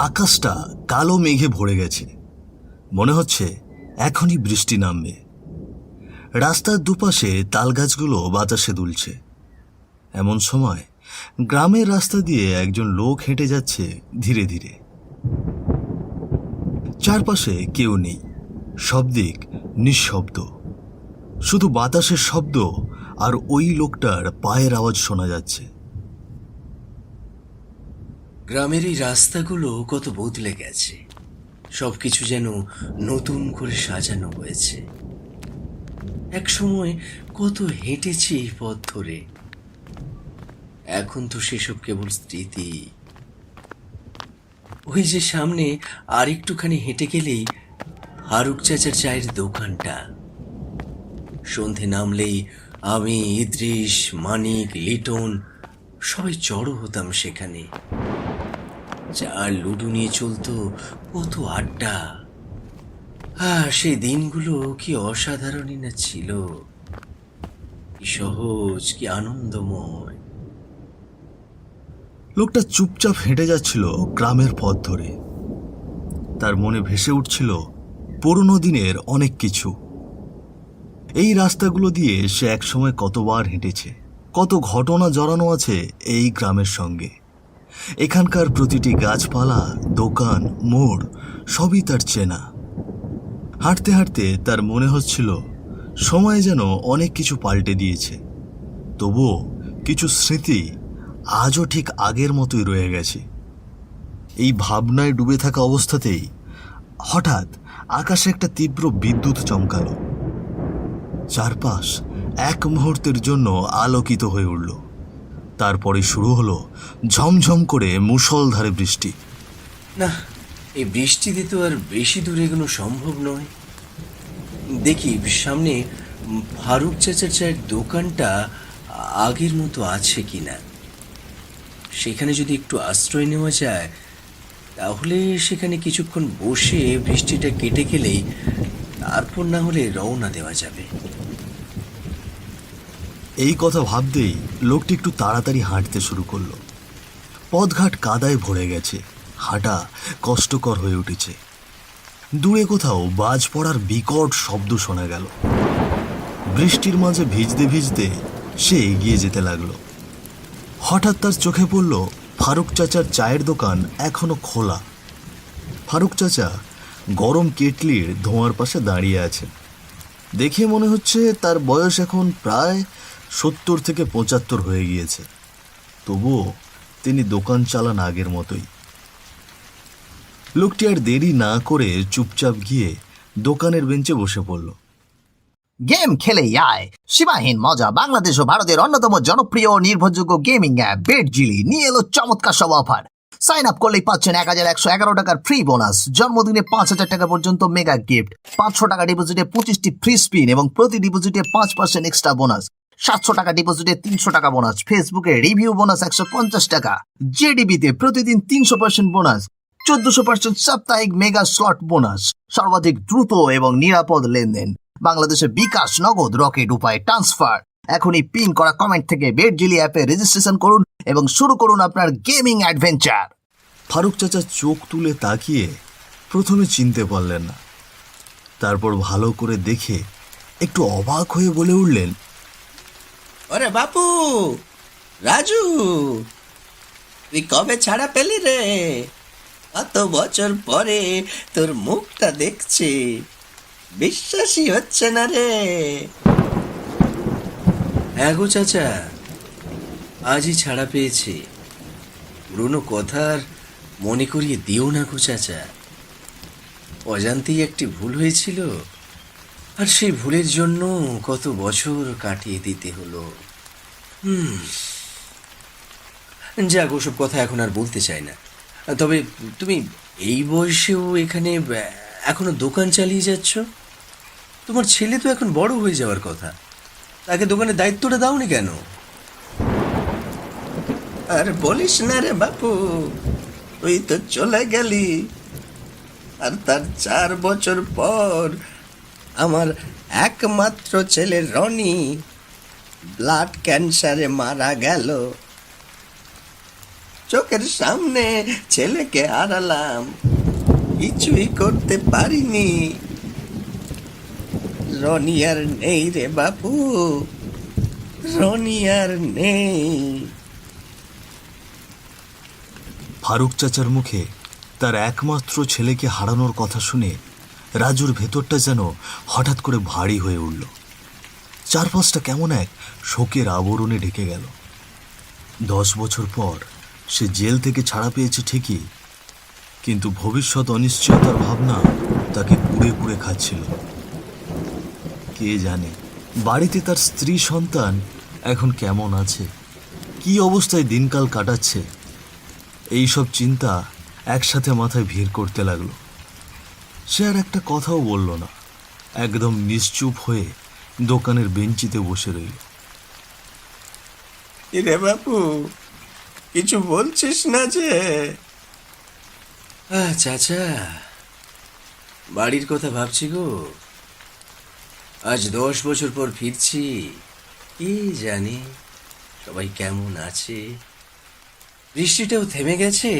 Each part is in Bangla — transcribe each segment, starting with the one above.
আকাশটা কালো মেঘে ভরে গেছে। মনে হচ্ছে এখনই বৃষ্টি নামবে। রাস্তার দুপাশে তালগাছগুলো বাতাসে দুলছে। এমন সময় গ্রামের রাস্তা দিয়ে একজন লোক হেঁটে যাচ্ছে ধীরে ধীরে। চারপাশে কেউ নেই। সব দিক নিঃশব্দ। শুধু বাতাসের শব্দ আর ওই লোকটার পায়ের আওয়াজ শোনা যাচ্ছে। গ্রামের এই রাস্তাগুলো কত বদলে গেছে। সবকিছু যেন নতুন করে সাজানো হয়েছে। এক সময় কত হেঁটেছি এই পথ ধরে। এখন তো সেসব কেবল স্মৃতি। ওই যে সামনে আর একটুখানি হেঁটে গেলেই হারুক চাচার চায়ের দোকানটা। সন্ধে নামলেই আমি ইদ্রিস মানিক, লিটন সবাই জড়ো হতাম সেখানে। চার লুডু নিয়ে চলতো কত আড্ডা। হ্যাঁ সেই দিনগুলো কি অসাধারণই না ছিল। কি সহজ, কি আনন্দময়। লোকটা চুপচাপ হেঁটে যাচ্ছিল গ্রামের পথ ধরে। তার মনে ভেসে উঠছিল পুরনো দিনের অনেক কিছু। এই রাস্তাগুলো দিয়ে সে একসময় কতবার হেঁটেছে, কত ঘটনা জড়ানো আছে এই গ্রামের সঙ্গে। এখানকার প্রতিটি গাছপালা, দোকান, মোড়, সবই তার চেনা। হাঁটতে হাঁটতে তার মনে হচ্ছিল, সময় যেন অনেক কিছু পাল্টে দিয়েছে। তবুও কিছু স্মৃতি আজও ঠিক আগের মতোই রয়ে গেছে। এই ভাবনায় ডুবে থাকা অবস্থাতেই হঠাৎ আকাশে একটা তীব্র বিদ্যুৎ চমকালো। চারপাশ এক মুহূর্তের জন্য আলোকিত হয়ে উঠল। তারপরে শুরু হলো ঝমঝম করে মুষলধারে বৃষ্টি। না, এই বৃষ্টিতে তো আর বেশি দূরে এগোনো সম্ভব নয়। দেখি, সামনে ফারুক চাচার চায়ের দোকানটা আগের মতো আছে কি না সেখানে যদি একটু আশ্রয় নেওয়া যায়, তাহলে সেখানে কিছুক্ষণ বসে বৃষ্টিটা কেটে গেলেই তারপর না হলে রওনা দেওয়া যাবে। এই কথা ভাবতেই লোকটি একটু তাড়াতাড়ি হাঁটতে শুরু করল। পথঘাট কাদায় ভরে গেছে, হাঁটা কষ্টকর হয়ে উঠেছে। দূরে কোথাও বাজ পড়ার বিকট শব্দ শোনা গেল। বৃষ্টির মাঝে ভিজতে ভিজতে সে এগিয়ে যেতে লাগল। হঠাৎ তার চোখে পড়ল ফারুক চাচার চায়ের দোকান এখনও খোলা। ফারুক চাচা গরম কেটলির ধোঁয়ার পাশে দাঁড়িয়ে আছে দেখে মনে হচ্ছে তার বয়স এখন প্রায় সত্তর থেকে পঁচাত্তর হয়ে গিয়েছে। তবুও তিনি দোকান চালান আগের মতোই। লোকটি আর দেরি না করে চুপচাপ গিয়ে দোকানের বেঞ্চে বসে পড়ল। গেম খেলে আয়। সীমাহীন মজা বাংলাদেশ ও ভারতের অন্যতম জনপ্রিয় নির্ভরযোগ্য গেমিং অ্যাপ বেড জিলি নিয়ে এলো চমৎকার সব অফার। সাইন আপ করলেই পাচ্ছেন এক হাজার একশো এগারো টাকার ফ্রি বোনাস। জন্মদিনে পাঁচ হাজার টাকা পর্যন্ত মেগা গিফট, পাঁচশো টাকা ডিপোজিটে পঁচিশটি ফ্রি স্পিন এবং প্রতি ডিপোজিটে পাঁচ পার্সেন্ট এক্সট্রা বোনাস। সাতশো টাকা ডিপোজিটে তিনশো টাকা বোনাস ফেসবুকে রিভিউ বোনাস একশো পঞ্চাশ টাকা জেডিবিতে প্রতিদিন তিনশো পার্সেন্ট বোনাস চোদ্দশো পার্সেন্ট সাপ্তাহিক মেগা স্লট বোনাস সর্বাধিক দ্রুত এবং নিরাপদ লেনদেন। বাংলাদেশে বিকাশ নগদ, রকেট উপায় ট্রান্সফার এখনই পিন করা কমেন্ট থেকে বেড জিলি অ্যাপে রেজিস্ট্রেশন করুন এবং শুরু করুন আপনার গেমিং অ্যাডভেঞ্চার ফারুক চাচা চোখ তুলে তাকিয়ে প্রথমে চিনতে পারলেন না। তারপর ভালো করে দেখে একটু অবাক হয়ে বলে উঠলেন ওরে বাপু, রাজু, তুই কবে ছাড়া পেলি রে? কত বছর পরে তোর মুখটা দেখছি, বিশ্বাসই হচ্ছে না রে। হ্যাঁ গো চাচা, আজই ছাড়া পেয়েছি। পুরনো কথার মনে করিয়ে দিও না গো চাচা। অজান্তেই একটি ভুল হয়েছিল। আর সেই ভুলের জন্য কত বছর কাটিয়ে দিতে হলো। হুম। যাক, ওসব কথা এখন আর বলতে চাই না। তবে তুমি এই বয়সেও এখানে, এখনও দোকান চালিয়ে যাচ্ছ? তোমার ছেলে তো এখন বড় হয়ে যাওয়ার কথা। তাকে দোকানের দায়িত্বটা দাওনি কেন? আর বলিস না রে বাপু, ওই তো চলে গেলি। আর তার চার বছর পর আমার একমাত্র ছেলে রনি ব্লাড ক্যান্সারে মারা গেল। চোখের সামনে ছেলেকে হারালাম। কিছুই করতে পারিনি। রনি আর নেই রে বাপু। রনি আর নেই। ফারুক চাচার মুখে তার একমাত্র ছেলেকে হারানোর কথা শুনে রাজুর ভেতরটা যেন হঠাৎ করে ভারী হয়ে উঠল। চারপাশটা কেমন এক শোকের আবরণে ঢেকে গেল। দশ বছর পর সে জেল থেকে ছাড়া পেয়েছে ঠিকই, কিন্তু ভবিষ্যৎ অনিশ্চয়তার ভাবনা তাকে কুড়ে কুড়ে খাচ্ছিল। কে জানে বাড়িতে তার স্ত্রী সন্তান এখন কেমন আছে, কি অবস্থায় দিনকাল কাটাচ্ছে এই সব চিন্তা একসাথে মাথায় ভিড় করতে লাগল। সে আর একটা কথাও বলল না। একদম নিশ্চুপ হয়ে দোকানের বেঞ্চিতে বসে রইল। রে বাপু কিছু বলছিস না যে? চাচা বাড়ির কথা ভাবছি গো। আজ দশ বছর পর ফিরছি কি জানি সবাই কেমন আছে। বৃষ্টিটাও থেমে গেছে।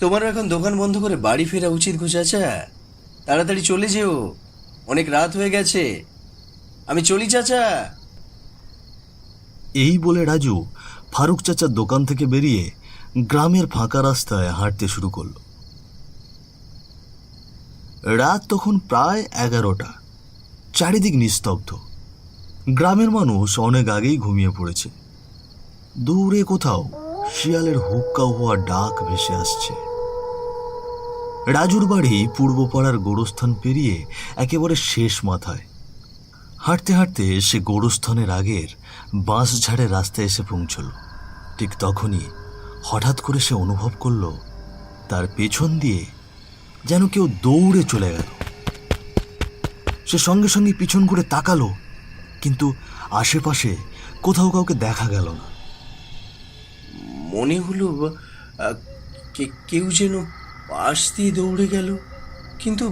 তোমারও এখন দোকান বন্ধ করে বাড়ি ফেরা উচিত গো চাচা। তাড়াতাড়ি চলে যেও। অনেক রাত হয়ে গেছে। আমি চলি, চাচা। এই বলে রাজু ফারুক চাচার দোকান থেকে বেরিয়ে গ্রামের ফাঁকা রাস্তায় হাঁটতে শুরু করল। রাত তখন প্রায় এগারোটা। চারিদিক নিস্তব্ধ। গ্রামের মানুষ অনেক আগেই ঘুমিয়ে পড়েছে। দূরে কোথাও শিয়ালের হুক্কা হওয়া ডাক ভেসে আসছে। রাজুর বাড়ি পূর্বপাড়ার গোরস্থান পেরিয়ে একেবারে শেষ মাথায়। হাঁটতে হাঁটতে সে গোরস্থানের আগের বাঁশ ঝাড়ের রাস্তায় এসে পৌঁছল। ঠিক তখনই হঠাৎ করে সে অনুভব করল, তার পেছন দিয়ে যেন কেউ দৌড়ে চলে গেল। সে সঙ্গে সঙ্গে পিছন করে তাকালো, কিন্তু আশেপাশে কোথাও কাউকে দেখা গেল না। মনে হলো কেউ যেন পাশ দিয়ে দৌড়ে গেল, কিন্তু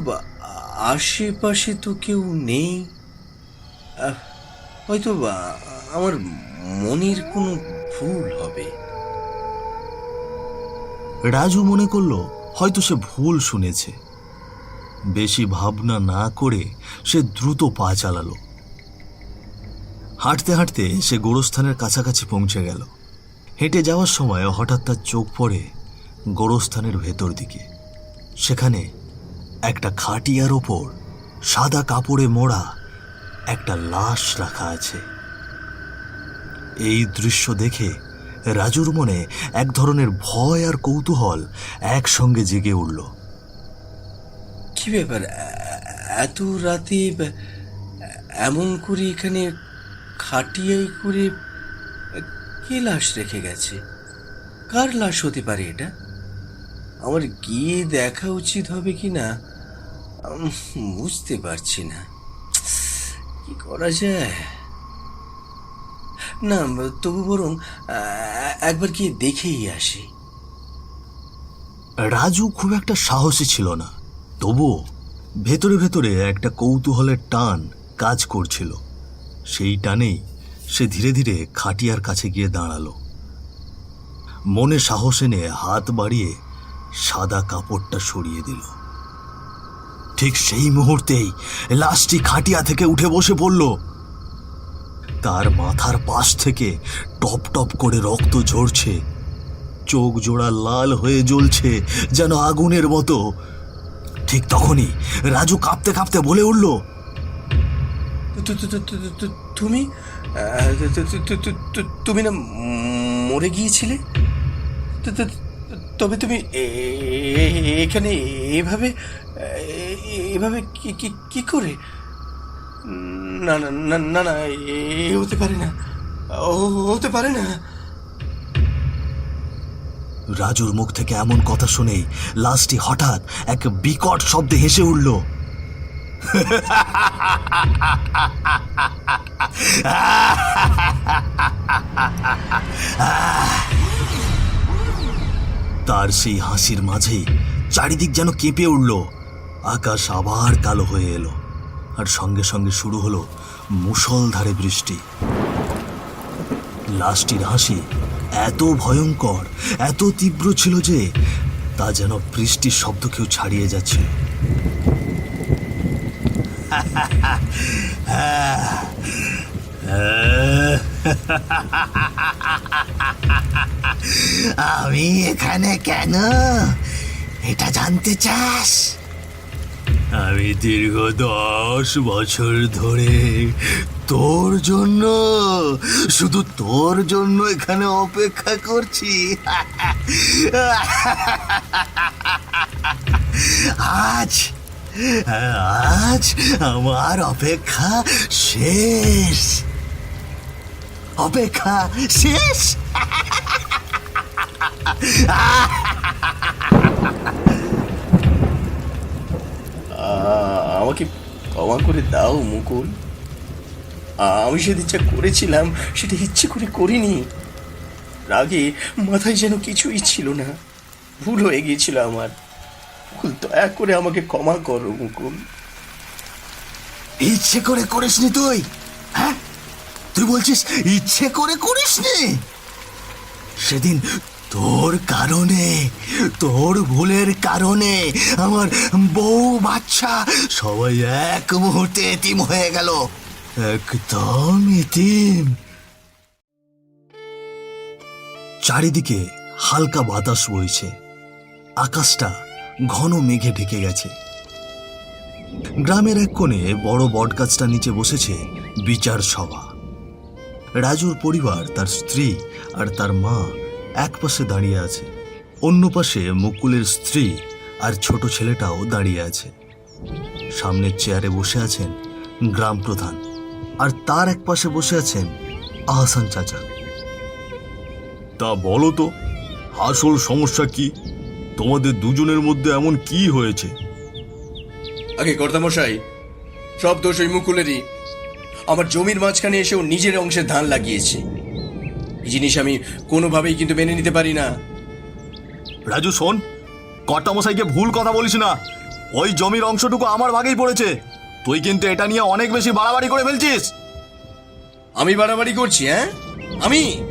আশেপাশে তো কেউ নেই। হয়তো আমার মনের কোনো ভুল হবে। রাজু মনে করল হয়তো সে ভুল শুনেছে। বেশি ভাবনা না করে সে দ্রুত পা চালালো। হাঁটতে হাঁটতে সে গোরস্থানের কাছাকাছি পৌঁছে গেল। হেঁটে যাওয়ার সময় হঠাৎ তার চোখ পড়ে গোরস্থানের ভেতর দিকে। সেখানে একটা খাটিয়ার ওপর সাদা কাপড়ে মোড়া একটা লাশ রাখা আছে। এই দৃশ্য দেখে রাজুর মনে এক ধরনের ভয় আর কৌতূহল একসঙ্গে জেগে উঠল। কি ব্যাপার? এত রাতে এমন করে এখানে খাটিয়াই করে কে লাশ রেখে গেছে? কার লাশ হতে পারে এটা? আমার গিয়ে দেখা উচিত হবে কি না বুঝতে পারছি না। কি করা যায়? না, তবু বরং একবার গিয়ে দেখেই আসি। রাজু খুব একটা সাহসী ছিল না তবু ভেতরে ভেতরে একটা কৌতূহলের টান কাজ করছিল। সেই টানেই সে ধীরে ধীরে খাটিয়ার কাছে গিয়ে দাঁড়াল। মনে সাহস এনে হাত বাড়িয়ে সাদা কাপড়টা সরিয়ে দিল। ঠিক সেই মুহূর্তেই লাশটি খাটিয়া থেকে উঠে বসে পড়ল। তার মাথার পাশ থেকে টপ টপ করে রক্ত ঝরছে। চোখ জোড়া লাল হয়ে জ্বলছে, যেন আগুনের মতো। ঠিক তখনই রাজু কাঁপতে কাঁপতে বলে উঠল তুমি? তুমি না মরে গিয়েছিলে? তবে তুমি এখানে এভাবে এভাবে কি করে? না না না না না, এ, হতে পারে না। ও, হতে পারে না। রাজুর মুখ থেকে এমন কথা শুনেই লাশটি হঠাৎ এক বিকট শব্দে হেসে উঠল। তার সেই হাসির মাঝেই চারিদিক যেন কেঁপে উঠল। আকাশ আবার কালো হয়ে এলো। আর সঙ্গে সঙ্গে শুরু হলো মুষলধারে বৃষ্টি। লাশটির হাসি এত ভয়ঙ্কর, এত তীব্র ছিল যে তা যেন বৃষ্টির শব্দকেও ছাড়িয়ে যাচ্ছিল। আমি এখানে কেন? এটা জানতে চাস? আমি দীর্ঘ দশ বছর ধরে তোর জন্য শুধু তোর জন্য এখানে অপেক্ষা করছি। আজ আজ আমার অপেক্ষা শেষ। অপেক্ষা শেষ? আমাকে ক্ষমা করে দাও, মুকুল। আমি সেদিন যা করেছিলাম, সেটা ইচ্ছে করে করিনি। রাগে মাথায় যেন কিছুই ছিল না। ভুল হয়ে গিয়েছিল আমার। মুকুল, দয়া করে আমাকে ক্ষমা করো, মুকুল। ইচ্ছে করে করিসনি তুই? হ্যাঁ? তুই বলছিস, ইচ্ছে করে করিসনি? সেদিন তোর কারণে, তোর ভুলের কারণে আমার বউ বাচ্চা সবাই এক মুহূর্তে এতিম হয়ে গেল। একদম এতিম। চারিদিকে হালকা বাতাস বইছে। আকাশটা ঘন মেঘে ঢেকে গেছে। গ্রামের এক কোণে বড় বটগাছটা নিচে বসেছে বিচার সভা। রাজুর পরিবার, তার স্ত্রী আর তার মা এক পাশে দাঁড়িয়ে আছে। অন্য পাশে মুকুলের স্ত্রী আর ছোট ছেলেটাও দাঁড়িয়ে আছে। সামনের চেয়ারে বসে আছেন গ্রাম প্রধান আর তার এক পাশে বসে আছেন আহসান চাচা। তা বলো তো আসল সমস্যা কি? তোমাদের দুজনের মধ্যে এমন কি হয়েছে? আগে কর্তামশাই সব দোষ ওই মুকুলেরই। আমার জমির মাঝখানে এসেও নিজের অংশে ধান লাগিয়েছে। এই জিনিস আমি কোনোভাবেই কিন্তু মেনে নিতে পারি না। রাজু শোন। কর্তামশাইকে ভুল কথা বলিস না। ওই জমির অংশটুকু আমার ভাগেই পড়েছে। তুই কিন্তু এটা নিয়ে অনেক বেশি বাড়াবাড়ি করে ফেলছিস। আমি বাড়াবাড়ি করছি হ্যাঁ? আমি?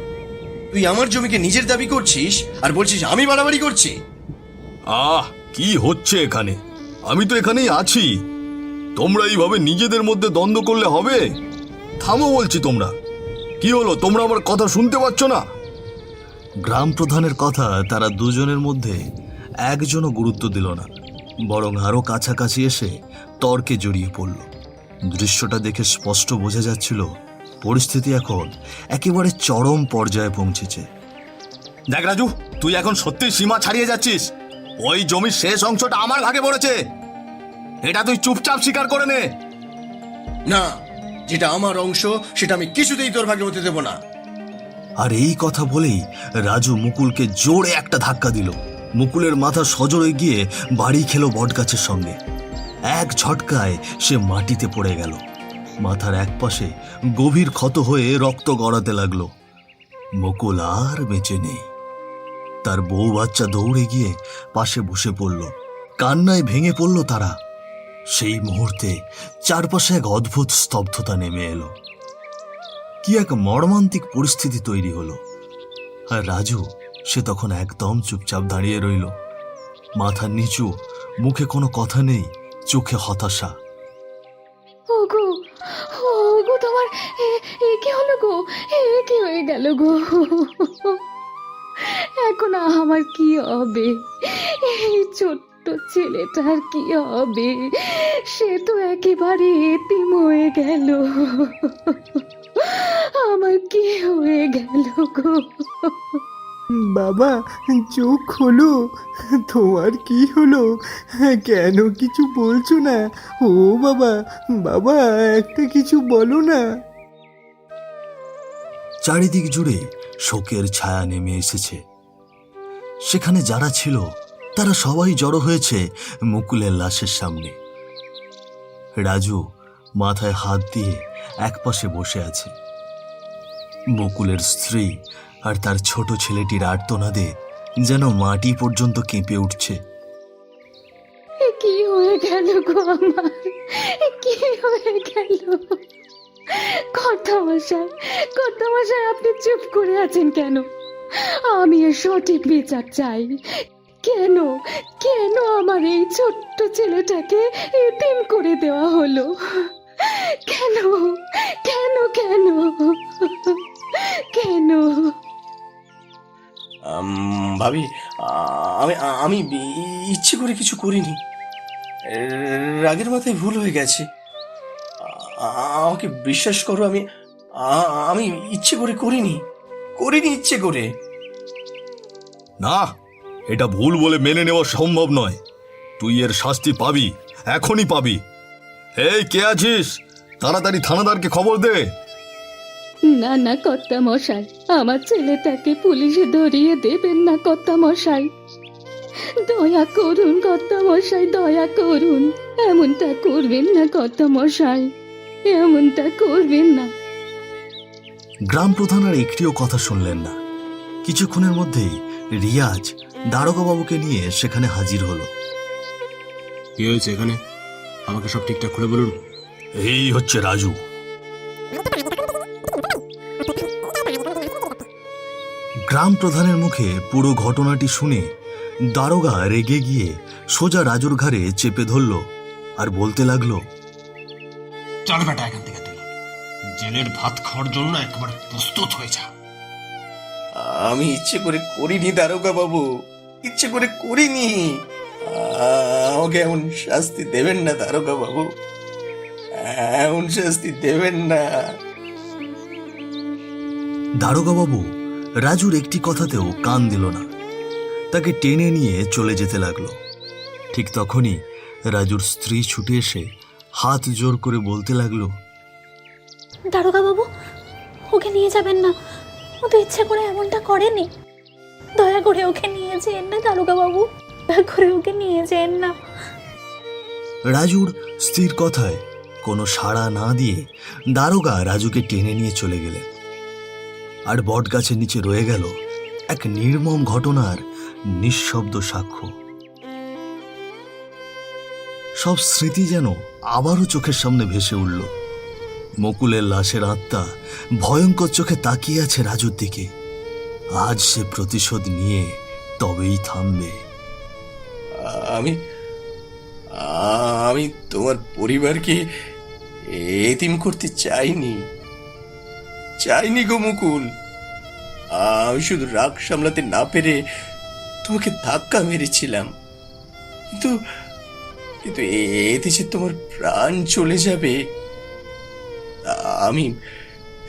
তুই আমার জমিকে নিজের দাবি করছিস আর বলছিস আমি বাড়াবাড়ি করছি? আহ কি হচ্ছে এখানে? আমি তো এখানেই আছি। তোমরা এইভাবে নিজেদের মধ্যে দ্বন্দ্ব করলে হবে? থামো বলছি তোমরা। কি হলো? তোমরা আমার কথা শুনতে পাচ্ছ না? গ্রাম প্রধানের কথা তারা দুজনের মধ্যে একজনও গুরুত্ব দিল না বরং আরও কাছাকাছি এসে তর্কে জড়িয়ে পড়ল। দৃশ্যটা দেখে স্পষ্ট বোঝা যাচ্ছিল পরিস্থিতি এখন একেবারে চরম পর্যায়ে পৌঁছেছে। দেখ রাজু তুই এখন সত্যি সীমা ছাড়িয়ে যাচ্ছিস। ওই জমির শেষ অংশটা আমার ভাগে পড়েছে। এটা তুই চুপচাপ স্বীকার করে নে। না যেটা আমার অংশ, সেটা আমি কিছুতেই তোর ভাগে হতে দেবো না। আর এই কথা বলেই রাজু মুকুলকে জোরে একটা ধাক্কা দিল। মুকুলের মাথা সজোরে গিয়ে বাড়ি খেলো বটগাছের সঙ্গে। এক ঝটকায় সে মাটিতে পড়ে গেল। মাথার এক পাশে গভীর ক্ষত হয়ে রক্ত গড়াতে লাগল। মুকুল আর বেঁচে নেই। তার বউ বাচ্চা দৌড়ে গিয়ে পাশে বসে পড়ল। কান্নায় ভেঙে পড়ল তারা। সেই মুহূর্তে চারপাশে এক অদ্ভুত স্তব্ধতা নেমে এলো। কি এক মর্মান্তিক পরিস্থিতি তৈরি হলো। আর রাজু সে তখন একদম চুপচাপ দাঁড়িয়ে রইল। মাথার নিচু, মুখে কোনো কথা নেই, চোখে হতাশা। তোমার কি হলো গো? কি হয়ে গেল গো? এখন আমার কি হবে? এই ছোট্ট ছেলেটার কি হবে? সে তো একেবারে এতিম হয়ে গেল। আমার কি হয়ে গেল গো? বাবা চোখ হলো তোমার কি হলো? কেন কিছু বলছো না? ও বাবা বাবা একটা কিছু বলো না। চারিদিক জুড়ে শোকের ছায়া নেমে এসেছে। সেখানে যারা ছিল তারা সবাই জড়ো হয়েছে মুকুলের লাশের সামনে। রাজু মাথায় হাত দিয়ে একপাশে বসে আছে। মুকুলের স্ত্রী আর তার ছোট ছেলেটির আর্তনাদে যেন মাটি পর্যন্ত কেঁপে উঠছে। কি হয়ে গেল গো কি হয়ে গেল? কর্তামশাই কর্তামশাই, আপনি চুপ করে আছেন কেন? আমি সঠিক বিচার চাই। কেন? কেন আমার এই ছোট্ট ছেলেটাকে এতিম করে দেওয়া হলো? কেন? কেন কেন? কেন? আম, ভাবি আমি আমি ইচ্ছে করে কিছু করিনি। রাগের মাথায় ভুল হয়ে গেছে। আমাকে বিশ্বাস করো আমি আ- আমি ইচ্ছে করে করিনি। করিনি ইচ্ছে করে। না এটা ভুল বলে মেনে নেওয়া সম্ভব নয়। তুই এর শাস্তি পাবি এখনই পাবি। এই কে আছিস? তাড়াতাড়ি থানাদারকে খবর দে। না না কর্তা মশাই আমার ছেলেটাকে পুলিশে ধরিয়ে দেবেন না কর্তা মশাই দয়া করুন কর্তা মশাই দয়া করুন। এমনটা করবেন না কর্তা মশাই এমনটা করবেন না। গ্রাম প্রধান আর একটিও কথা শুনলেন না। কিছুক্ষণের মধ্যেই রিয়াজ দারোগাবাবুকে নিয়ে সেখানে হাজির হলো। কি হয়েছে এখানে? আমাকে সব ঠিকঠাক করে বলুন। এই হচ্ছে রাজু। গ্রাম প্রধানের মুখে পুরো ঘটনাটি শুনে দারোগা রেগে গিয়ে সোজা রাজুর ঘাড়ে চেপে ধরল আর বলতে লাগল চল বেটা এখান থেকে তুই। জেলের ভাত খাওয়ার জন্য একবারে প্রস্তুত হয়ে যা। আমি ইচ্ছে করে করিনি দারোগা বাবু ইচ্ছে করে করিনি। আমাকে এমন শাস্তি দেবেন না দারোগা বাবু। এমন শাস্তি দেবেন না। দারোগাবাবু রাজুর একটি কথাতেও কান দিল না। তাকে টেনে নিয়ে চলে যেতে লাগল। ঠিক তখনই রাজুর স্ত্রী ছুটে এসে হাত জোর করে বলতে লাগল দারোগা বাবু ওকে নিয়ে যাবেন না। ও তো ইচ্ছে করে এমনটা করেনি। দয়া করে ওকে নিয়ে যেন না দারোগা বাবু দয়া করে ওকে নিয়ে যেন না। রাজুর স্থির কথায় কোনো সাড়া না দিয়ে দারোগা রাজুকে টেনে নিয়ে চলে গেলেন। আর বটগাছের নিচে রয়ে গেল এক নির্মম ঘটনার নিঃশব্দ সাক্ষ্য। সব স্মৃতি যেন আবারও চোখের সামনে ভেসে উঠল। মকুলের লাশের আত্মা ভয়ঙ্কর চোখে তাকিয়ে আছে রাজুর দিকে। আজ সে প্রতিশোধ নিয়ে তবেই থামবে। আমি আমি তোমার পরিবারকে এতিম করতে চাইনি। চাইনি গো মুকুল। আমি শুধু রাগ সামলাতে না পেরে তোমাকে ধাক্কা মেরেছিলাম। কিন্তু কিন্তু এতে যে তোমার প্রাণ চলে যাবে আমি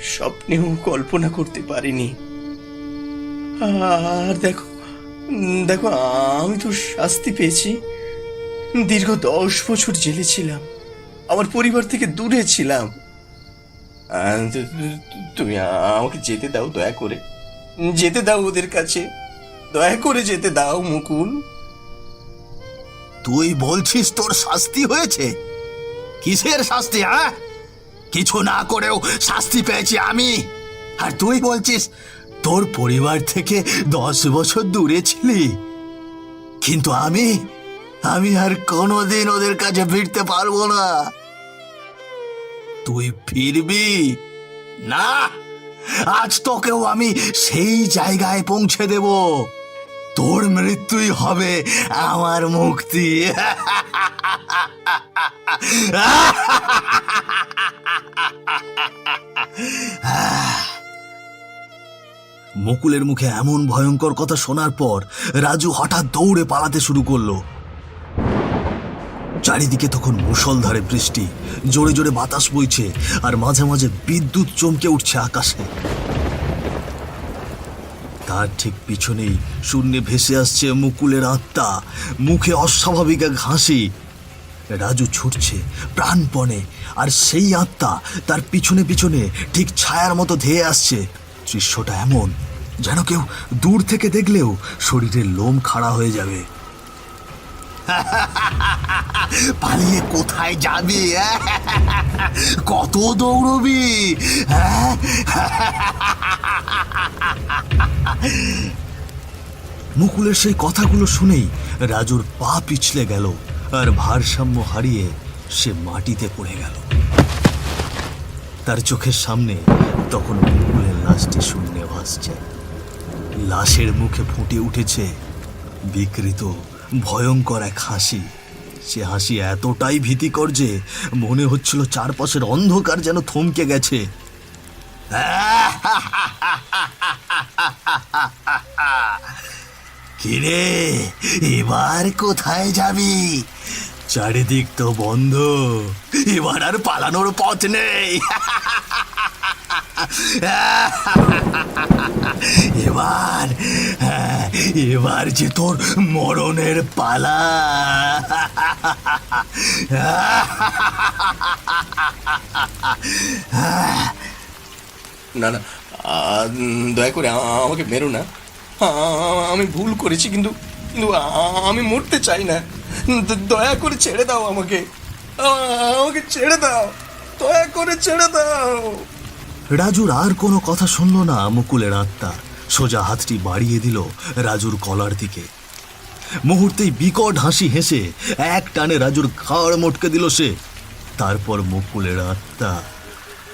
স্বপ্নেও কল্পনা করতে পারিনি। আর দেখো দেখো, আমি তো শাস্তি পেয়েছি। দীর্ঘ দশ বছর জেলে ছিলাম। আমার পরিবার থেকে দূরে ছিলাম। তুমি আমাকে যেতে দাও, দয়া করে। যেতে দাও ওদের কাছে। দয়া করে যেতে দাও, মুকুল। তুই বলছিস তোর শাস্তি হয়েছে? কিসের শাস্তি হ্যাঁ? কিছু না করেও শাস্তি পেয়েছি আমি। আর তুই বলছিস তোর পরিবার থেকে দশ বছর দূরে ছিলি। কিন্তু আমি আমি আর কোনোদিন ওদের কাছে ফিরতে পারব না। তুই ফিরবি? না, আজ তোকেও আমি সেই জায়গায় পৌঁছে দেব। তোর মৃত্যুই হবে আমার মুক্তি। মুকুলের মুখে এমন ভয়ঙ্কর কথা শোনার পর রাজু হঠাৎ দৌড়ে পালাতে শুরু করল। চারিদিকে তখন মুষলধারে বৃষ্টি, জোরে জোরে বাতাস বইছে আর মাঝে মাঝে বিদ্যুৎ চমকে উঠছে আকাশে। তার ঠিক পিছনেই শূন্যে ভেসে আসছে মুকুলের আত্মা, মুখে অস্বাভাবিক এক হাসি। রাজু ছুটছে প্রাণপণে আর সেই আত্মা তার পিছনে পিছনে ঠিক ছায়ার মতো ধেয়ে আসছে। দৃশ্যটা এমন যেন কেউ দূর থেকে দেখলেও শরীরের লোম খাড়া হয়ে যাবে। পালিয়ে কোথায় যাবি কত দৌড়বি মুকুলের সেই কথাগুলো শুনেই রাজুর পা পিছলে গেল আর ভারসাম্য হারিয়ে সে মাটিতে পড়ে গেল। তার চোখের সামনে তখন মুকুলের লাশটি শূন্যে ভাসছে। লাশের মুখে ফুটে উঠেছে বিকৃত, ভয়ঙ্কর এক হাসি। সে হাসি এতটাই ভীতিকর যে মনে হচ্ছিল চারপাশের অন্ধকার যেন থমকে গেছে। কিরে, এবার কোথায় যাবি? চারিদিক তো বন্ধ, এবার আর পালানোর পথ নেই। এবার এবার যে তোর মরণের পালা। না না দয়া করে আমাকে মেরো না। আমি ভুল করেছি, কিন্তু কিন্তু আমি মরতে চাই না। দয়া করে ছেড়ে দাও আমাকে। আমাকে ছেড়ে দাও। দয়া করে ছেড়ে দাও। রাজুর আর কোনো কথা শুনল না মুকুলের আত্মা। সোজা হাতটি বাড়িয়ে দিল রাজুর কলার দিকে। মুহূর্তেই বিকট হাসি হেসে এক টানে রাজুর ঘাড় মটকে দিল সে। তারপর মুকুলের আত্মা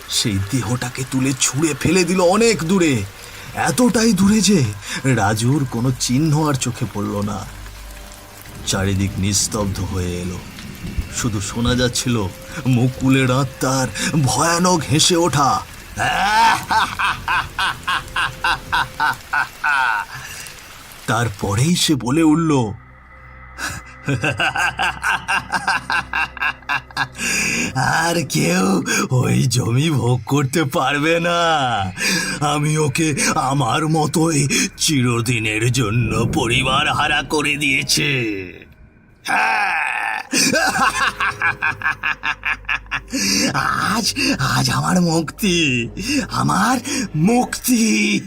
সেই দেহটাকে তুলে ছুঁড়ে ফেলে দিল অনেক দূরে। এতটাই দূরে যে রাজুর কোনো চিহ্ন আর চোখে পড়ল না। চারিদিক নিস্তব্ধ হয়ে এলো। শুধু শোনা যাচ্ছিল মুকুলের আত্মার ভয়ানক হেসে ওঠা। তারপরেই সে বলে উঠল, আর কেউ ওই জমি ভোগ করতে পারবে না। আমি ওকে আমার মতোই চিরদিনের জন্য পরিবার হারা করে দিয়েছে। হ্যাঁ। আজ আজ আমার মুক্তি আমার মুক্তি।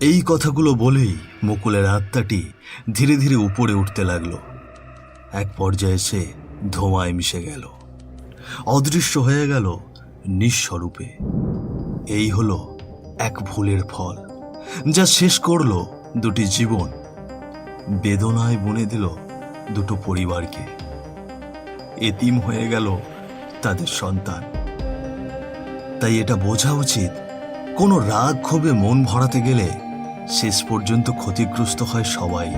এই কথাগুলো বলেই মুকুলের আত্মাটি ধীরে ধীরে উপরে উঠতে লাগল। এক পর্যায়ে সে ধোঁয়ায় মিশে গেল। অদৃশ্য হয়ে গেল নিঃস্বরূপে। এই হলো এক ভুলের ফল, যা শেষ করল দুটি জীবন, বেদনায় বনে দিল দুটো পরিবারকে। এতিম হয়ে গেল তাদের সন্তান। তাই এটা বোঝা উচিত, কোনো রাগ ক্ষোভে মন ভরাতে গেলে শেষ পর্যন্ত ক্ষতিগ্রস্ত হয় সবাই।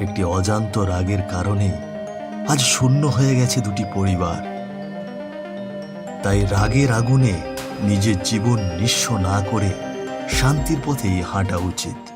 একটি অজান্ত রাগের কারণে আজ শূন্য হয়ে গেছে দুটি পরিবার। তাই রাগের আগুনে নিজের জীবন নিঃস্ব না করে শান্তির পথেই হাঁটা উচিত।